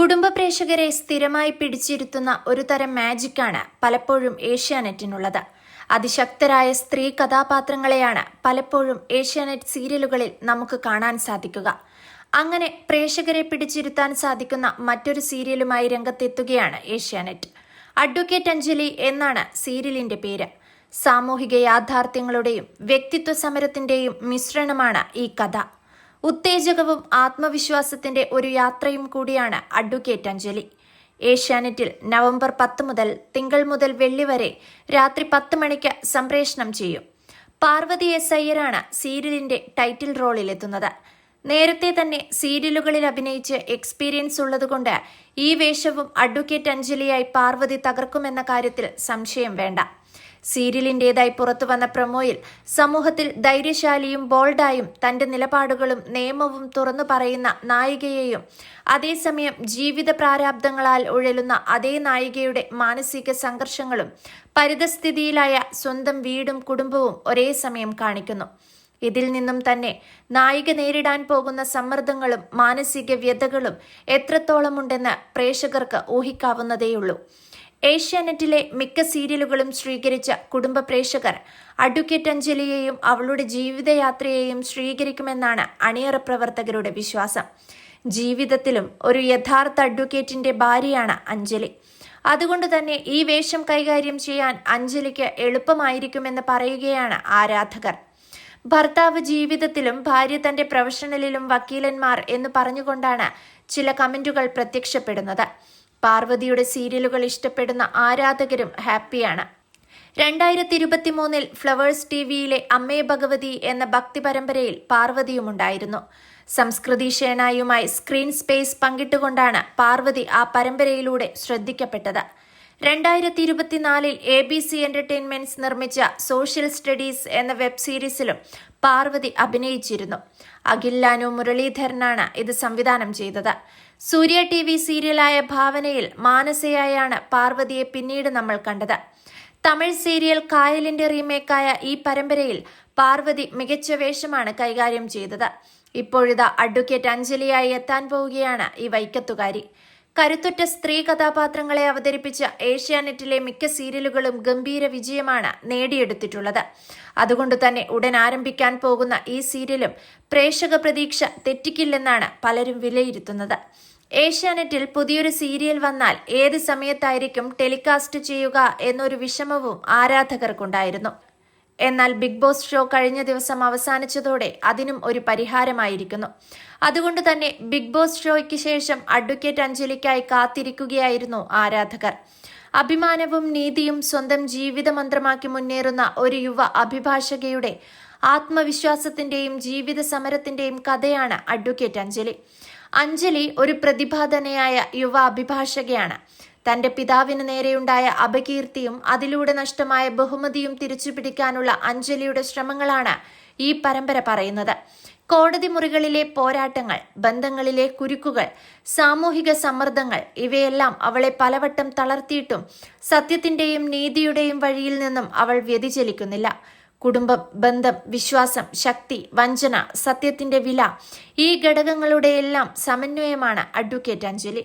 കുടുംബ പ്രേക്ഷകരെ സ്ഥിരമായി പിടിച്ചിരുത്തുന്ന ഒരു തരം മാജിക്കാണ് പലപ്പോഴും ഏഷ്യാനെറ്റിനുള്ളത്. അതിശക്തരായ സ്ത്രീ കഥാപാത്രങ്ങളെയാണ് പലപ്പോഴും ഏഷ്യാനെറ്റ് സീരിയലുകളിൽ നമുക്ക് കാണാൻ സാധിക്കുക. അങ്ങനെ പ്രേക്ഷകരെ പിടിച്ചിരുത്താൻ സാധിക്കുന്ന മറ്റൊരു സീരിയലുമായി രംഗത്തെത്തുകയാണ് ഏഷ്യാനെറ്റ്. അഡ്വക്കേറ്റ് അഞ്ജലി എന്നാണ് സീരിയലിന്റെ പേര്. സാമൂഹിക യാഥാർത്ഥ്യങ്ങളുടെയും വ്യക്തിത്വ സമരത്തിന്റെയും മിശ്രണമാണ് ഈ കഥ. ഉത്തേജകവും ആത്മവിശ്വാസത്തിന്റെ ഒരു യാത്രയും കൂടിയാണ് അഡ്വക്കേറ്റ് അഞ്ജലി. ഏഷ്യാനെറ്റിൽ നവംബർ പത്ത് മുതൽ തിങ്കൾ മുതൽ വെള്ളി വരെ രാത്രി പത്ത് മണിക്ക് സംപ്രേഷണം ചെയ്യും. പാർവതി എസ് അയ്യരാണ് സീരിയലിന്റെ ടൈറ്റിൽ റോളിലെത്തുന്നത്. നേരത്തെ തന്നെ സീരിയലുകളിൽ അഭിനയിച്ച് എക്സ്പീരിയൻസ് ഉള്ളതുകൊണ്ട് ഈ വേഷവും അഡ്വക്കേറ്റ് അഞ്ജലിയായി പാർവതി തകർക്കുമെന്ന കാര്യത്തിൽ സംശയം വേണ്ട. സീരിയലിന്റേതായി പുറത്തുവന്ന പ്രമോയിൽ സമൂഹത്തിൽ ധൈര്യശാലിയും ബോൾഡായും തന്റെ നിലപാടുകളും നിയമവും തുറന്നു പറയുന്ന നായികയെയും അതേസമയം ജീവിത പ്രാരാബ്ദങ്ങളാൽ ഉഴലുന്ന അതേ നായികയുടെ മാനസിക സംഘർഷങ്ങളും പരിതസ്ഥിതിയിലായ സ്വന്തം വീടും കുടുംബവും ഒരേ സമയം കാണിക്കുന്നു. ഇതിൽ നിന്നും തന്നെ നായിക നേരിടാൻ പോകുന്ന സമ്മർദ്ദങ്ങളും മാനസിക വ്യതകളും എത്രത്തോളമുണ്ടെന്ന് പ്രേക്ഷകർക്ക് ഊഹിക്കാവുന്നതേയുള്ളൂ. ഏഷ്യാനെറ്റിലെ മിക്ക സീരിയലുകളും സ്വീകരിച്ച കുടുംബ പ്രേക്ഷകർ അഡ്വക്കേറ്റ് അഞ്ജലിയെയും അവളുടെ ജീവിതയാത്രയെയും സ്വീകരിക്കുമെന്നാണ് അണിയറ പ്രവർത്തകരുടെ വിശ്വാസം. ജീവിതത്തിലും ഒരു യഥാർത്ഥ അഡ്വക്കേറ്റിന്റെ ഭാര്യയാണ് അഞ്ജലി. അതുകൊണ്ട് തന്നെ ഈ വേഷം കൈകാര്യം ചെയ്യാൻ അഞ്ജലിക്ക് എളുപ്പമായിരിക്കുമെന്ന് പറയുകയാണ് ആരാധകർ. ഭർത്താവ് ജീവിതത്തിലും ഭാര്യ തന്റെ പ്രൊഫഷണലിലും വക്കീലന്മാർ എന്ന് പറഞ്ഞുകൊണ്ടാണ് ചില കമന്റുകൾ പ്രത്യക്ഷപ്പെടുന്നത്. പാർവതിയുടെ സീരിയലുകൾ ഇഷ്ടപ്പെടുന്ന ആരാധകരും ഹാപ്പിയാണ്. രണ്ടായിരത്തി ഇരുപത്തി മൂന്നിൽ ഫ്ലവേഴ്സ് ടി വിയിലെ അമ്മേ ഭഗവതി എന്ന ഭക്തി പരമ്പരയിൽ പാർവതിയുമുണ്ടായിരുന്നു. സംസ്കൃതി ഷേണായുമായി സ്ക്രീൻ സ്പേസ് പങ്കിട്ടുകൊണ്ടാണ് പാർവതി ആ പരമ്പരയിലൂടെ ശ്രദ്ധിക്കപ്പെട്ടത്. രണ്ടായിരത്തി ഇരുപത്തിനാലിൽ എ ബി സി എന്റർടൈൻമെന്റ്സ് നിർമ്മിച്ച സോഷ്യൽ സ്റ്റഡീസ് എന്ന വെബ് സീരീസിലും പാർവതി അഭിനയിച്ചിരുന്നു. അഖിൽ മുരളീധരനാണ് ഇത് സംവിധാനം ചെയ്തത്. സൂര്യ ടി വി സീരിയലായ ഭാവനയിൽ മാനസയായാണ് പാർവതിയെ പിന്നീട് നമ്മൾ കണ്ടത്. തമിഴ് സീരിയൽ കായലിന്റെ റീമേക്കായ ഈ പരമ്പരയിൽ പാർവതി മികച്ച വേഷമാണ് കൈകാര്യം ചെയ്തത്. ഇപ്പോഴിതാ അഡ്വക്കേറ്റ് അഞ്ജലിയായി എത്താൻ പോവുകയാണ് ഈ വൈക്കത്തുകാരി. കരുത്തുറ്റ സ്ത്രീ കഥാപാത്രങ്ങളെ അവതരിപ്പിച്ച ഏഷ്യാനെറ്റിലെ മിക്ക സീരിയലുകളും ഗംഭീര വിജയമാണ് നേടിയെടുത്തിട്ടുള്ളത്. അതുകൊണ്ട് തന്നെ ഉടൻ ആരംഭിക്കാൻ പോകുന്ന ഈ സീരിയലും പ്രേക്ഷക പ്രതീക്ഷ തെറ്റിക്കില്ലെന്നാണ് പലരും വിലയിരുത്തുന്നത്. ഏഷ്യാനെറ്റിൽ പുതിയൊരു സീരിയൽ വന്നാൽ ഏത് സമയത്തായിരിക്കും ടെലികാസ്റ്റ് ചെയ്യുക എന്നൊരു വിഷമവും ആരാധകർക്കുണ്ടായിരുന്നു. എന്നാൽ ബിഗ് ബോസ് ഷോ കഴിഞ്ഞ ദിവസം അവസാനിച്ചതോടെ അതിനും ഒരു പരിഹാരമായിരിക്കുന്നു. അതുകൊണ്ട് തന്നെ ബിഗ് ബോസ് ഷോയ്ക്ക് ശേഷം അഡ്വക്കേറ്റ് അഞ്ജലിക്കായി കാത്തിരിക്കുകയായിരുന്നു ആരാധകർ. അഭിമാനവും നീതിയും സ്വന്തം ജീവിതമന്ത്രമാക്കി മുന്നേറുന്ന ഒരു യുവ അഭിഭാഷകയുടെ ആത്മവിശ്വാസത്തിന്റെയും ജീവിത സമരത്തിന്റെയും കഥയാണ് അഡ്വക്കേറ്റ് അഞ്ജലി. അഞ്ജലി ഒരു പ്രതിഭാധനയായ യുവ അഭിഭാഷകയാണ്. തന്റെ പിതാവിന് നേരെയുണ്ടായ അപകീർത്തിയും അതിലൂടെ നഷ്ടമായ ബഹുമതിയും തിരിച്ചുപിടിക്കാനുള്ള അഞ്ജലിയുടെ ശ്രമങ്ങളാണ് ഈ പരമ്പര പറയുന്നത്. കോടതി മുറികളിലെ പോരാട്ടങ്ങൾ ബന്ധങ്ങളിലെ കുരുക്കുകൾ സാമൂഹിക സമ്മർദ്ദങ്ങൾ ഇവയെല്ലാം അവളെ പലവട്ടം തളർത്തിയിട്ടും സത്യത്തിന്റെയും നീതിയുടെയും വഴിയിൽ നിന്നും അവൾ വ്യതിചലിക്കുന്നില്ല. കുടുംബം ബന്ധം വിശ്വാസം ശക്തി വഞ്ചന സത്യത്തിന്റെ വില ഈ ഘടകങ്ങളുടെയെല്ലാം സമന്വയമാണ് അഡ്വക്കേറ്റ് അഞ്ജലി.